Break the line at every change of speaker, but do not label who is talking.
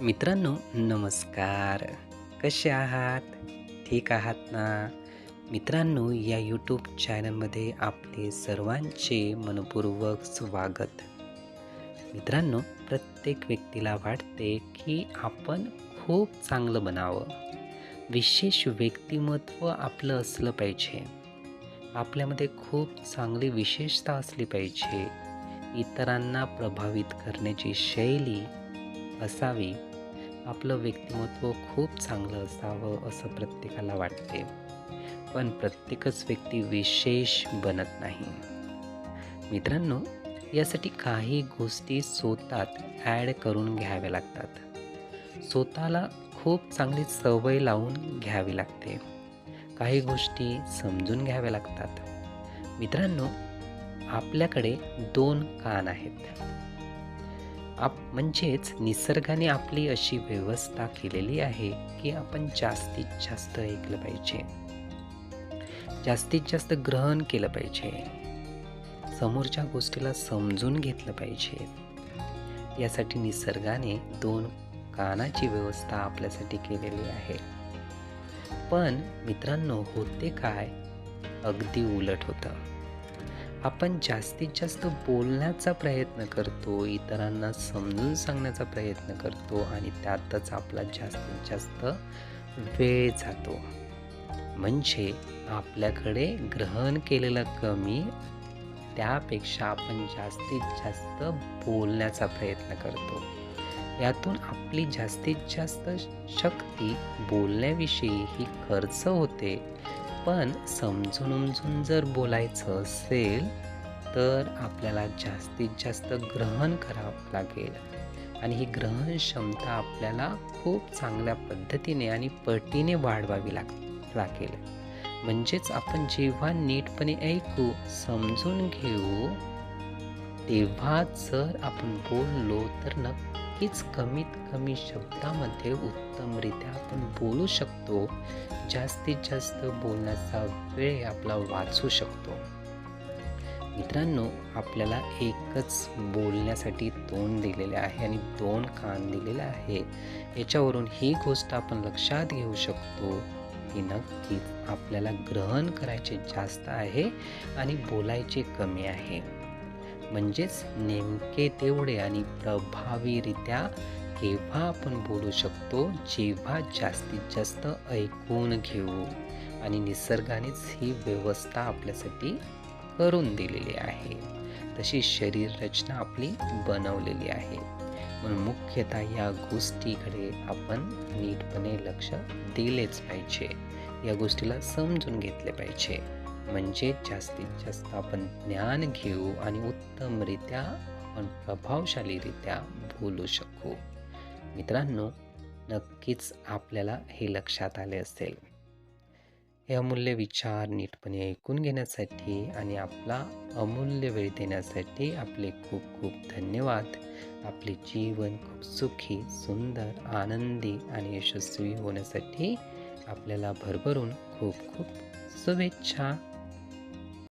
मित्रांनो नमस्कार. कसे आहात? ठीक आहात ना? मित्रांनो या यूट्यूब चॅनलमध्ये आपले सर्वांचे मनपूर्वक स्वागत. मित्रांनो प्रत्येक व्यक्तीला वाटते की आपण खूप चांगलं बनावं. विशेष व्यक्तिमत्व आपलं असलं पाहिजे. आपल्यामध्ये खूप चांगली विशेषता असली पाहिजे. इतरांना प्रभावित करण्याची शैली असावी. आपलं व्यक्तिमत्व खूप चांगलं असावं असं प्रत्येकाला वाटते. पण प्रत्येकच व्यक्ती विशेष बनत नाही. मित्रांनो यासाठी काही गोष्टी स्वतःत ॲड करून घ्याव्या लागतात. स्वतःला खूप चांगली सवय लावून घ्यावी लागते. काही गोष्टी समजून घ्याव्या लागतात. मित्रांनो आपल्याकडे दोन कान आहेत. आप म्हणजेच निसर्गाने आपली अशी व्यवस्था केलेली आहे की आपण जास्तीत जास्त ऐकलं पाहिजे. जास्तीत जास्त ग्रहण केलं पाहिजे. समोरच्या गोष्टीला समजून घेतलं पाहिजे. यासाठी निसर्गाने दोन कानाची व्यवस्था आपल्यासाठी केलेली आहे. पण मित्रांनो होते काय? अगदी उलट होतं. आपण जास्तीत जास्त बोलण्याचा प्रयत्न करतो इतरांना समजून सांगण्याचा प्रयत्न करतो आणि त्यातच आपला जास्तीत जास्त वेळ जातो. म्हणजे आपल्याकडे ग्रहण केलेलं कमी त्यापेक्षा आपण जास्तीत जास्त बोलण्याचा प्रयत्न करतो. यातून आपली जास्तीत जास्त शक्ती बोलण्याविषयी ही खर्च होते पण समजून उमजून जर बोलायचं असेल तर आपल्याला जास्तीत जास्त ग्रहण करावं लागेल. आणि ही ग्रहण क्षमता आपल्याला खूप चांगल्या पद्धतीने आणि पटीने वाढवावी लाग लागेल. म्हणजेच आपण जेव्हा नीटपणे ऐकू समजून घेऊ तेव्हा जर आपण बोललो तर नक्की नक्कीच कमीत कमी शब्दामध्ये उत्तमरित्या आपण बोलू शकतो. जास्तीत जास्त बोलण्याचा वेळ आपला वाचू शकतो. मित्रांनो आपल्याला एकच बोलण्यासाठी तोंड दिलेले आहे आणि दोन कान दिलेले आहे. याच्यावरून ही गोष्ट आपण लक्षात घेऊ शकतो की नक्कीच आपल्याला ग्रहण करायचे जास्त आहे आणि बोलायचे कमी आहे. म्हणजेच नेमके तेवढे आणि प्रभावीरित्या केव्हा आपण बोलू शकतो जेव्हा जास्तीत जास्त ऐकून घेऊ. आणि निसर्गानेच ही व्यवस्था आपल्यासाठी करून दिलेली आहे. तशी शरीर रचना आपली बनवलेली आहे. म्हणून मुख्यतः या गोष्टीकडे आपण नीटपणे लक्ष दिलेच पाहिजे. या गोष्टीला समजून घेतले पाहिजे. म्हणजे जास्तीत जास्त आपण ज्ञान घेऊ आणि उत्तमरित्या आपण प्रभावशालीरित्या बोलू शकू. मित्रांनो नक्कीच आपल्याला हे लक्षात आले असेल. हे अमूल्य विचार नीटपणे ऐकून घेण्यासाठी आणि आपला अमूल्य वेळ देण्यासाठी आपले खूप खूप धन्यवाद. आपले जीवन खूप सुखी सुंदर आनंदी आणि यशस्वी होण्यासाठी आपल्याला भरभरून खूप खूप शुभेच्छा.